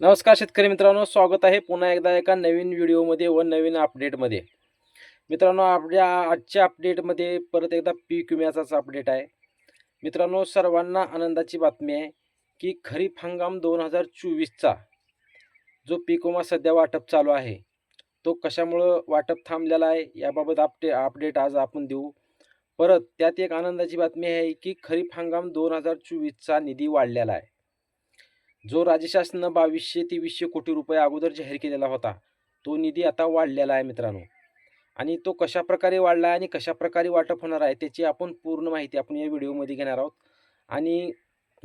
नमस्कार शेतकरी मित्रांनो स्वागत आहे पुन्हा एकदा एका नवीन व्हिडिओमध्ये व नवीन अपडेटमध्ये मित्रांनो आपल्या आजच्या अपडेटमध्ये परत एकदा पीक विम्याचाच अपडेट आहे. मित्रांनो सर्वांना आनंदाची बातमी आहे की खरीप हंगाम दोन हजार चोवीसचा जो पीक विमा सध्या वाटप चालू आहे तो कशामुळं वाटप थांबलेला आहे याबाबत अपडे अपडेट आज आपण देऊ. परत त्यात एक आनंदाची बातमी आहे की खरीप हंगाम दोन हजार चोवीसचा निधी वाढलेला आहे. जो राज्य शासनानं बावीसशे तेवीसशे कोटी रुपये अगोदर जाहीर केलेला होता तो निधी आता वाढलेला आहे मित्रांनो. आणि तो कशा प्रकारे वाढला आहे आणि कशा प्रकारे वाटप होणार आहे त्याची आपण पूर्ण माहिती आपण या व्हिडिओमध्ये घेणार आहोत. आणि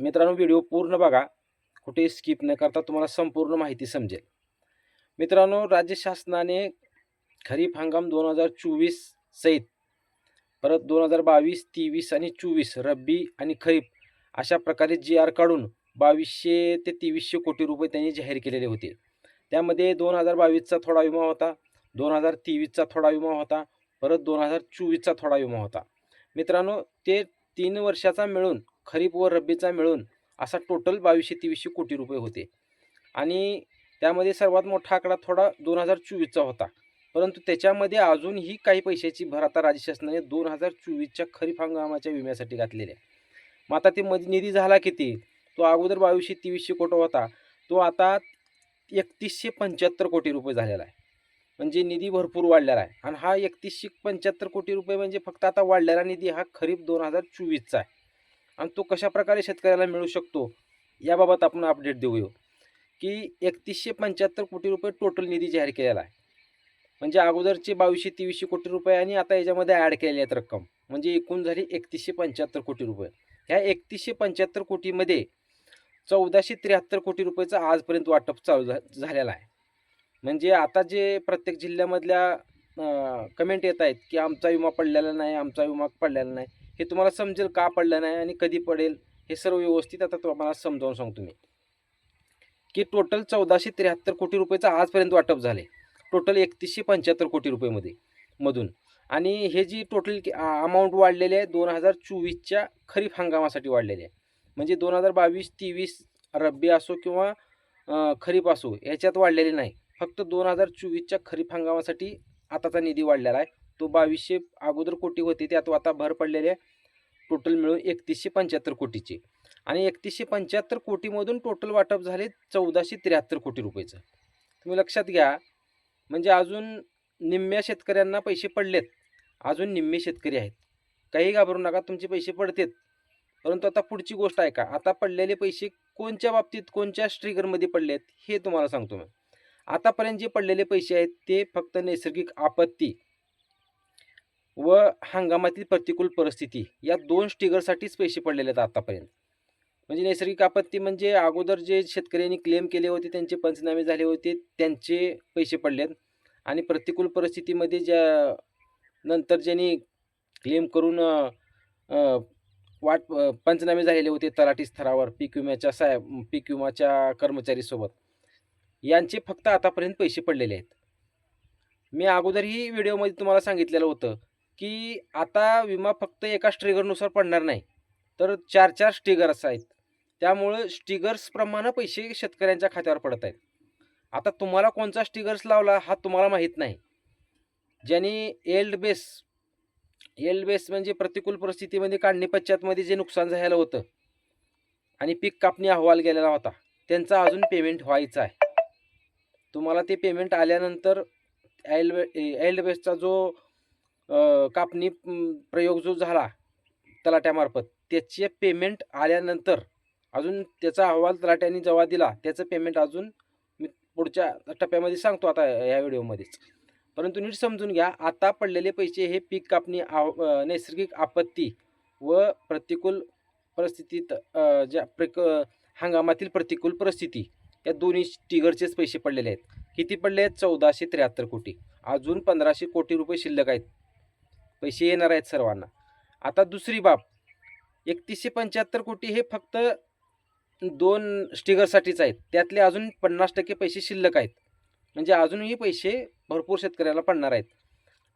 मित्रांनो व्हिडिओ पूर्ण बघा कुठे स्किप न करता तुम्हाला संपूर्ण माहिती समजेल. मित्रांनो राज्य शासनाने खरीप हंगाम दोन हजार चोवीस सहित परत दोन हजार बावीस तेवीस आणि चोवीस रब्बी आणि खरीप अशा प्रकारे जी आर काढून बावीसशे ते तेवीसशे कोटी रुपये त्यांनी जाहीर केलेले होते. त्यामध्ये दोन हजार बावीसचा थोडा विमा होता दोन हजार तेवीसचा थोडा विमा होता परत दोन हजार चोवीसचा थोडा विमा होता. मित्रांनो ते तीन वर्षाचा मिळून खरीप व रब्बीचा मिळून असा टोटल बावीसशे तेवीसशे कोटी रुपये होते. आणि त्यामध्ये सर्वात मोठा आकडा थोडा दोन हजार चोवीसचा होता. परंतु त्याच्यामध्ये अजूनही काही पैशाची भर आता राज्य शासनाने दोन हजार चोवीसच्या खरीप हंगामाच्या विम्यासाठी घातलेली आहे. मग आता ते मध्ये निधी झाला किती? तो अगोदर बावीसशे तेवीसशे कोटी होता. तो आता एकतीसशे पंच्याहत्तर कोटी रुपये झालेला आहे. म्हणजे निधी भरपूर वाढलेला आहे. आणि हा एकतीसशे पंच्याहत्तर कोटी रुपये म्हणजे फक्त आता वाढलेला निधी हा खरीप दोन हजार चोवीसचा आहे. आणि तो कशा प्रकारे शेतकऱ्याला मिळू शकतो याबाबत आपण अपडेट देऊया. की एकतीसशे पंच्याहत्तर कोटी रुपये टोटल निधी जाहीर केलेला आहे. म्हणजे अगोदरचे बावीसशे तेवीसशे कोटी रुपये आणि आता याच्यामध्ये ॲड केलेली आहेत रक्कम. म्हणजे एकूण झाली एकतीसशे पंच्याहत्तर कोटी रुपये. ह्या एकतीसशे पंच्याहत्तर कोटीमध्ये चौदाशे त्र्याहत्तर कोटी रुपयेचं आजपर्यंत वाटप चालू झा झालेलं आहे. म्हणजे आता जे प्रत्येक जिल्ह्यामधल्या कमेंट येत आहेत की आमचा विमा पडलेला नाही आमचा विमा पडलेला नाही हे तुम्हाला समजेल का पडलं नाही आणि कधी पडेल हे सर्व व्यवस्थित आता तुम्हाला समजावून सांगतो मी. की टोटल चौदाशे त्र्याहत्तर कोटी रुपयेचं आजपर्यंत वाटप झाले. टोटल एकतीसशे पंच्याहत्तर कोटी रुपयेमध्ये मधून. आणि हे जी टोटल अमाऊंट वाढलेली आहे दोन हजार चोवीसच्या खरीप हंगामासाठी वाढलेली आहे. म्हणजे दोन हजार बावीस तेवीस रब्बी असो किंवा खरीप असो याच्यात वाढलेली नाही. फक्त दोन हजार चोवीसच्या खरीप हंगामासाठी आताचा निधी वाढलेला आहे. तो बावीसशे अगोदर कोटी होते त्यात आता भर पडलेले आहे. टोटल मिळून एकतीसशे पंच्याहत्तर कोटीचे. आणि एकतीसशे पंच्याहत्तर कोटीमधून टोटल वाटप झाले चौदाशे त्र्याहत्तर कोटी रुपयेचं. तुम्ही लक्षात घ्या म्हणजे अजून निम्म्या शेतकऱ्यांना पैसे पडलेत. अजून निम्मे शेतकरी आहेत. काही घाबरू नका तुमचे पैसे पडतेत. परंतु आता पुढची गोष्ट आहे का? आता पडलेले पैसे कोणत्या बाबतीत कोणत्या स्ट्रिगरमध्ये पडलेत हे तुम्हाला सांगतो मी. आतापर्यंत जे पडलेले पैसे आहेत ते फक्त नैसर्गिक आपत्ती व हंगामातील प्रतिकूल परिस्थिती या दोन स्टिगरसाठीच पैसे पडलेले आहेत आतापर्यंत. म्हणजे नैसर्गिक आपत्ती म्हणजे अगोदर जे शेतकऱ्यांनी क्लेम केले होते त्यांचे पंचनामे झाले होते त्यांचे पैसे पडलेत आणि प्रतिकूल परिस्थितीमध्ये ज्या नंतर ज्यांनी क्लेम करून वाट पंचनामे झालेले होते तलाठी स्तरावर पीक विम्याच्या साहेब पीक विमाच्या कर्मचारीसोबत. यांचे फक्त आतापर्यंत पैसे पडलेले आहेत. मी अगोदरही व्हिडिओमध्ये तुम्हाला सांगितलेलं होतं की आता विमा फक्त एका स्ट्रिगरनुसार पडणार नाही तर चार चार स्टिगर्स आहेत. त्यामुळं स्टिगर्सप्रमाणे पैसे शेतकऱ्यांच्या खात्यावर पडत आहेत. आता तुम्हाला कोणता स्टिगर्स लावला हा तुम्हाला माहीत नाही. ज्यांनी एल्ड बेस एल बेस म्हणजे प्रतिकूल परिस्थितीमध्ये काढणी पश्चातमध्ये जे नुकसान झालेलं होतं. आणि पीक कापणी अहवाल गेलेला होता. त्यांचा अजून पेमेंट व्हायचा आहे. तुम्हाला ते पेमेंट आल्यानंतर एल एल्ड बेसचा जो कापणी प्रयोग जो झाला तलाट्यामार्फत त्याचे पेमेंट आल्यानंतर अजून त्याचा अहवाल तलाट्याने जेव्हा दिला त्याचं पेमेंट अजून मी पुढच्या टप्प्यामध्ये सांगतो आता या व्हिडिओमध्येच परंतु नीट समजून घ्या आता पडलेले पैसे हे पीक कापणी आव नैसर्गिक आपत्ती व प्रतिकूल परिस्थितीत ज्या प्रक हंगामातील प्रतिकूल परिस्थिती या दोन्ही टिगरचेच पैसे पडलेले आहेत. किती पडले आहेत? चौदाशे त्र्याहत्तर कोटी. अजून पंधराशे कोटी रुपये शिल्लक आहेत. पैसे येणार आहेत सर्वांना. आता दुसरी बाब एकतीसशे पंच्याहत्तर कोटी हे फक्त दोन स्टिगरसाठीच आहेत. त्यातले अजून पन्नास टक्के पैसे शिल्लक आहेत. म्हणजे अजूनही पैसे भरपूर शेतकऱ्याला पडणार आहेत.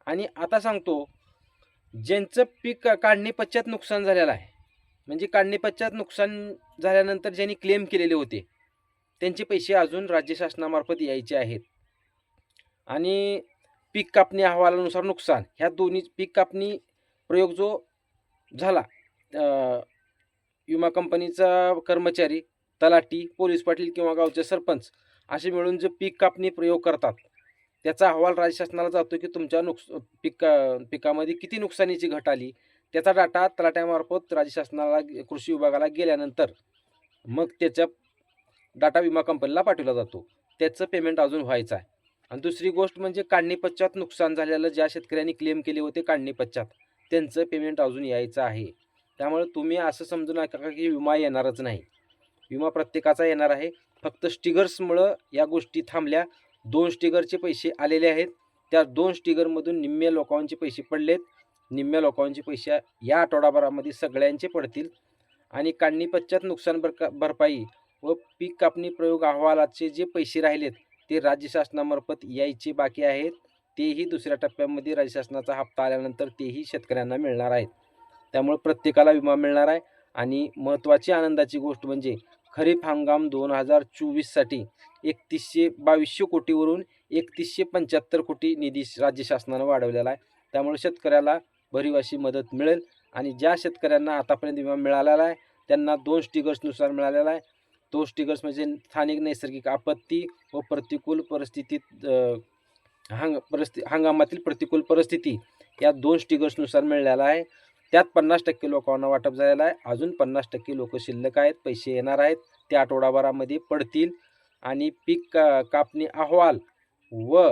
आणि आता सांगतो ज्यांचं पीक काढणी पश्चात नुकसान झालेलं आहे. म्हणजे काढणी पश्चात नुकसान झाल्यानंतर ज्यांनी क्लेम केलेले होते त्यांचे पैसे अजून राज्य शासनामार्फत यायचे आहेत. आणि पीक कापणी अहवालानुसार नुकसान ह्या दोन्ही पीक कापणी प्रयोग जो झाला विमा कंपनीचा कर्मचारी तलाठी पोलीस पाटील किंवा गावचे सरपंच असे मिळून जे पीक कापणी प्रयोग करतात त्याचा अहवाल राज्य शासनाला जातो की तुमच्या नुकस पिका पिकामध्ये किती नुकसानीची घट आली? त्याचा डाटा तलाट्यामार्फत राज्य शासनाला कृषी विभागाला गेल्यानंतर मग त्याच्या डाटा विमा कंपनीला पाठवला जातो. त्याचं पेमेंट अजून व्हायचं आहे. आणि दुसरी गोष्ट म्हणजे काढणी पश्चात नुकसान झालेलं ज्या शेतकऱ्यांनी क्लेम केले होते काढणी पश्चात त्यांचं पेमेंट अजून यायचं आहे. त्यामुळे तुम्ही असं समजू नका का की विमा येणारच नाही. विमा प्रत्येकाचा येणार आहे. फक्त स्टिगर्समुळं या गोष्टी थांबल्या दोन स्टिगरचे पैसे आलेले आहेत. त्या दोन स्टिगरमधून निम्म्या लोकांचे पैसे पडलेत. निम्म्या लोकांचे पैसे या आठवडाभरामध्ये सगळ्यांचे पडतील. आणि काढणी पश्चात नुकसान भरका भरपाई व पीक कापणी प्रयोग अहवालाचे जे पैसे राहिलेत ते राज्य शासनामार्फत यायचे बाकी आहेत. तेही दुसऱ्या टप्प्यामध्ये राज्य शासनाचा हप्ता आल्यानंतर तेही शेतकऱ्यांना मिळणार आहेत. त्यामुळे प्रत्येकाला विमा मिळणार आहे. आणि महत्त्वाची आनंदाची गोष्ट म्हणजे खरीप हंगाम दोन हजार चोवीससाठी एकतीसशे बावीसशे कोटीवरून एकतीसशे पंच्याहत्तर कोटी निधी राज्य शासनानं वाढवलेला आहे. त्यामुळे शेतकऱ्याला भरीव अशी मदत मिळेल आणि ज्या शेतकऱ्यांना आतापर्यंत विमा मिळालेला आहे त्यांना दोन स्टिगर्सनुसार मिळालेला आहे. तो स्टिगर्स म्हणजे स्थानिक नैसर्गिक आपत्ती व प्रतिकूल परिस्थितीत हंग परिस्थिती हंगामातील प्रतिकूल परिस्थिती या दोन स्टिगर्सनुसार मिळालेला आहे. त्यात पन्नास टक्के लोकांना वाटप झालेलं आहे. अजून पन्नास टक्के लोक शिल्लक आहेत पैसे येणार आहेत. ते आठवडाभरामध्ये पडतील. आणि पीक का कापणी अहवाल व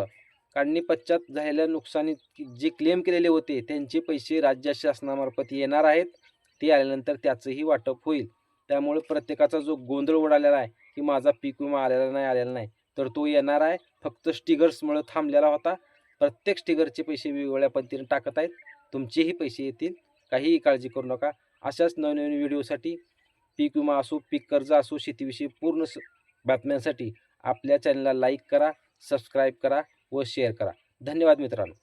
काढणी पश्चात झालेल्या नुकसानी जे क्लेम केलेले होते त्यांचे पैसे राज्य शासनामार्फत येणार आहेत. ते आल्यानंतर त्याचंही वाटप होईल. त्यामुळे प्रत्येकाचा जो गोंधळ उडालेला आहे की माझा पीक विमा आलेला नाही आलेला नाही तर तो येणार आहे. फक्त स्टिगर्समुळे थांबलेला होता. प्रत्येक स्टिगरचे पैसे वेगवेगळ्या पद्धतीने टाकत आहेत. तुमचेही पैसे येतील. काहीही काळजी करू नका. अशाच नवनवीन व्हिडिओसाठी पीक विमा असो पीक कर्ज असो शेतीविषयी पूर्ण स बातम्यांसाठी आपल्या चॅनलला लाईक करा सबस्क्राईब करा व शेअर करा. धन्यवाद मित्रांनो.